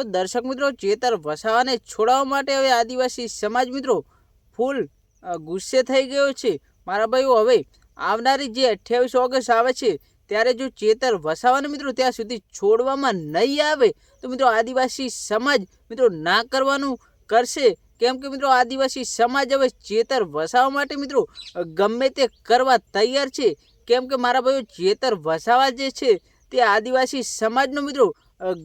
તો દર્શક મિત્રો, ચેતર વસાવાને છોડાવવા માટે હવે આદિવાસી સમાજ મિત્રો ફૂલ ગુસ્સે થઈ ગયો છે. મારા ભાઈઓ, હવે આવનારી જે અઠ્યાવીસ ઓગસ્ટ આવે છે, ત્યારે જો ચેતર વસાવાને મિત્રો ત્યાં સુધી છોડવામાં નહીં આવે, તો મિત્રો આદિવાસી સમાજ મિત્રો ના કરવાનું કરશે. કેમ કે મિત્રો આદિવાસી સમાજ હવે ચેતર વસાવા માટે મિત્રો ગમે તે કરવા તૈયાર છે. કેમ કે મારા ભાઈઓ, ચેતર વસાવા જે છે, તે આદિવાસી સમાજનો મિત્રો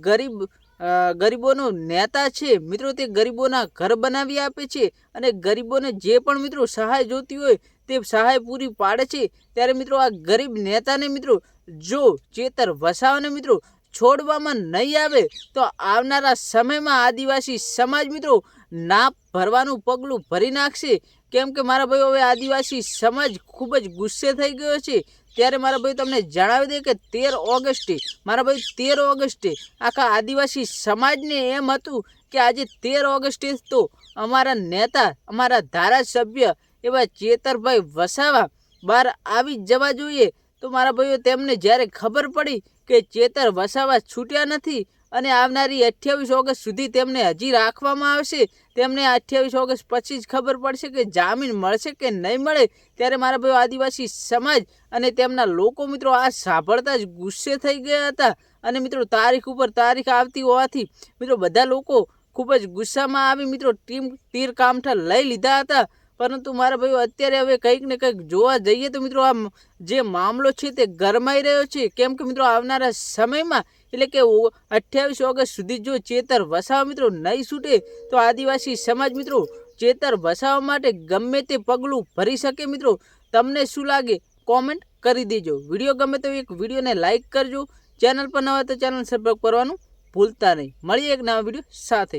ગરીબ ગરીબોનો નેતા છે, મિત્રો તે ગરીબોના ઘર બનાવી આપે છે અને ગરીબોને જે પણ મિત્રો સહાય જોતી હોય તે સહાય પૂરી પાડે છે. ત્યારે મિત્રો આ ગરીબ નેતાને મિત્રો જો ચેતર વસાવાને મિત્રો છોડવામાં નહીં આવે તો આવનારા સમયમાં આદિવાસી સમાજ મિત્રો ના ભરવાનું પગલું ભરી નાખશે? કેમ કે મારા ભાઈઓ હવે આદિવાસી સમાજ ખૂબ જ ગુસ્સે થઈ ગયો છે. ત્યારે મારા ભાઈ તમને જણાવી દે કે તેર ઓગસ્ટે, મારા ભાઈ તેર ઓગસ્ટે આખા આદિવાસી સમાજને એમ હતું કે આજે તેર ઓગસ્ટે તો અમારા નેતા, અમારા ધારાસભ્ય એવા ચેતરભાઈ વસાવા બહાર આવી જવા જોઈએ. તો મારા ભાઈઓ, તેમને જ્યારે ખબર પડી કે ચેતર વસાવા છૂટ્યા નથી અને આવનારી અઠ્યાવીસ ઓગસ્ટ સુધી તેમને હજી રાખવામાં આવશે, તેમને અઠ્યાવીસ ઓગસ્ટ પછી જ ખબર પડશે કે જામીન મળશે કે નહીં મળે, ત્યારે મારા ભાઈઓ આદિવાસી સમાજ અને તેમના લોકો મિત્રો આ સાંભળતા જ ગુસ્સે થઈ ગયા હતા. અને મિત્રો, તારીખ ઉપર તારીખ આવતી હોવાથી મિત્રો, બધા લોકો ખૂબ જ ગુસ્સામાં આવી મિત્રો, ટીમ તીર કામઠા લઈ લીધા હતા. પરંતુ મારા ભાઈઓ, અત્યારે હવે કંઈક ને કંઈક જોવા જઈએ તો મિત્રો આ જે મામલો છે તે ગરમાઈ રહ્યો છે. કેમ કે મિત્રો આવનારા સમયમાં, એટલે કે અઠ્યાવીસ ઓગસ્ટ સુધી જો ચેતર વસાવા મિત્રો નહીં છૂટે, તો આદિવાસી સમાજ મિત્રો ચેતર વસાવા માટે ગમે તે પગલું ભરી શકે મિત્રો. તમને શું લાગે? કોમેન્ટ કરી દેજો. વીડિયો ગમે તો એક વિડીયોને લાઇક કરજો. ચેનલ પર નવા તો ચેનલ સબસ્ક્રાઈબ કરવાનું ભૂલતા નહીં. મળીએ એક નવા વીડિયો સાથે.